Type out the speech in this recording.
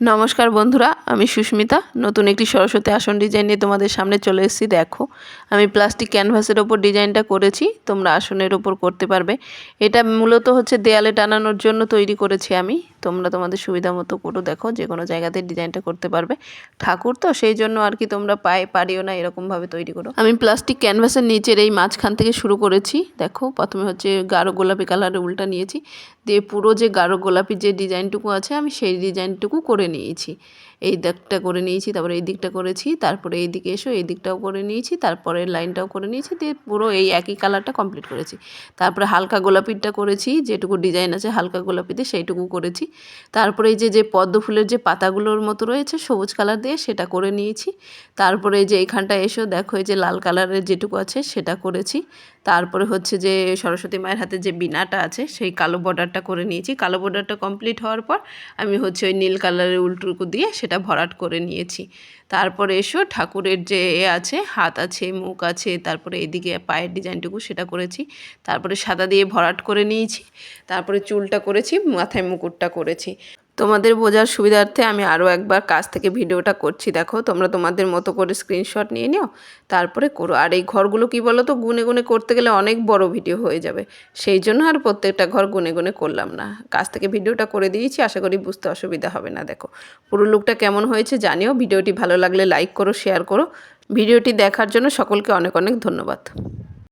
নমস্কার বন্ধুরা, আমি সুস্মিতা। নতুন একটি সরস্বতী আসন ডিজাইন নিয়ে তোমাদের সামনে চলে এসেছি। দেখো, আমি প্লাস্টিক ক্যানভাসের ওপর ডিজাইনটা করেছি, তোমরা আসনের ওপর করতে পারবে। এটা মূলত হচ্ছে দেয়ালে টানানোর জন্য তৈরি করেছি আমি। তোমরা তোমাদের সুবিধা মতো করে। দেখো যে কোনো জায়গাতে ডিজাইনটা করতে পারবে। ঠাকুর তো, সেই জন্য আর কি তোমরা পায়ে, পারিও না এরকমভাবে তৈরি করো। আমি প্লাস্টিক ক্যানভাসের নিচের এই মাঝখান থেকে শুরু করেছি। দেখো, প্রথমে হচ্ছে গাঢ় গোলাপি কালারের উল্টা নিয়েছি। দিয়ে পুরো যে গাঢ় গোলাপি যে ডিজাইনটুকু আছে, আমি সেই ডিজাইনটুকু করে নিয়েছি। এই দিকটা করে নিয়েছি, তারপরে এই দিকটা করেছি, তারপরে এই দিকে এসো, এই দিকটাও করে নিয়েছি, তারপরে লাইনটাও করে নিয়েছি, দিয়ে পুরো এই একই কালারটা কমপ্লিট করেছি। তারপরে হালকা গোলাপিটা করেছি, যেটুকু ডিজাইন আছে হালকা গোলাপিতে সেইটুকু করেছি। তারপরে এই যে যে পদ্ম ফুলের যে পাতাগুলোর মতো রয়েছে, সবুজ কালার দিয়ে সেটা করে নিয়েছি। তারপরে যে এইখানটা এসো দেখো যে লাল কালারের যেটুকু আছে সেটা করেছি। তারপরে হচ্ছে যে সরস্বতী মায়ের হাতে যে বিনাটা আছে, সেই কালো বর্ডারটা করে নিয়েছি। কালো বর্ডারটা কমপ্লিট হওয়ার পর আমি হচ্ছে ওই নীল কালারের উল্টুকু দিয়ে সেটা ভরাট করে নিয়েছি। তারপরে এসো ঠাকুরের যে এ আছে, হাত আছে, মুখ আছে, তারপরে এদিকে পায়ের ডিজাইনটুকু সেটা করেছি। তারপরে সাদা দিয়ে ভরাট করে নিয়েছি। তারপরে চুলটা করেছি, মাথায় মুকুটটা করেছি। তোমাদের বোঝার সুবিধার্থে আমি আরও একবার কাছ থেকে ভিডিওটা করছি। দেখো, তোমরা তোমাদের মতো করে স্ক্রিনশট নিয়ে নিও। তারপরে করো। আর এই ঘরগুলো কি বলো তো গুনে গুনে করতে গেলে অনেক বড় ভিডিও হয়ে যাবে। সেই জন্য আর প্রত্যেকটা ঘর গুনে গুনে করলাম না। কাছ থেকে ভিডিওটা করে দিয়েছি। আশা করি বুঝতে অসুবিধা হবে না, দেখো। পুরো লুকটা কেমন হয়েছে জানিও। ভিডিওটি ভালো লাগলে লাইক করো শেয়ার করো। ভিডিওটি দেখার জন্য সকলকে অনেক অনেক ধন্যবাদ।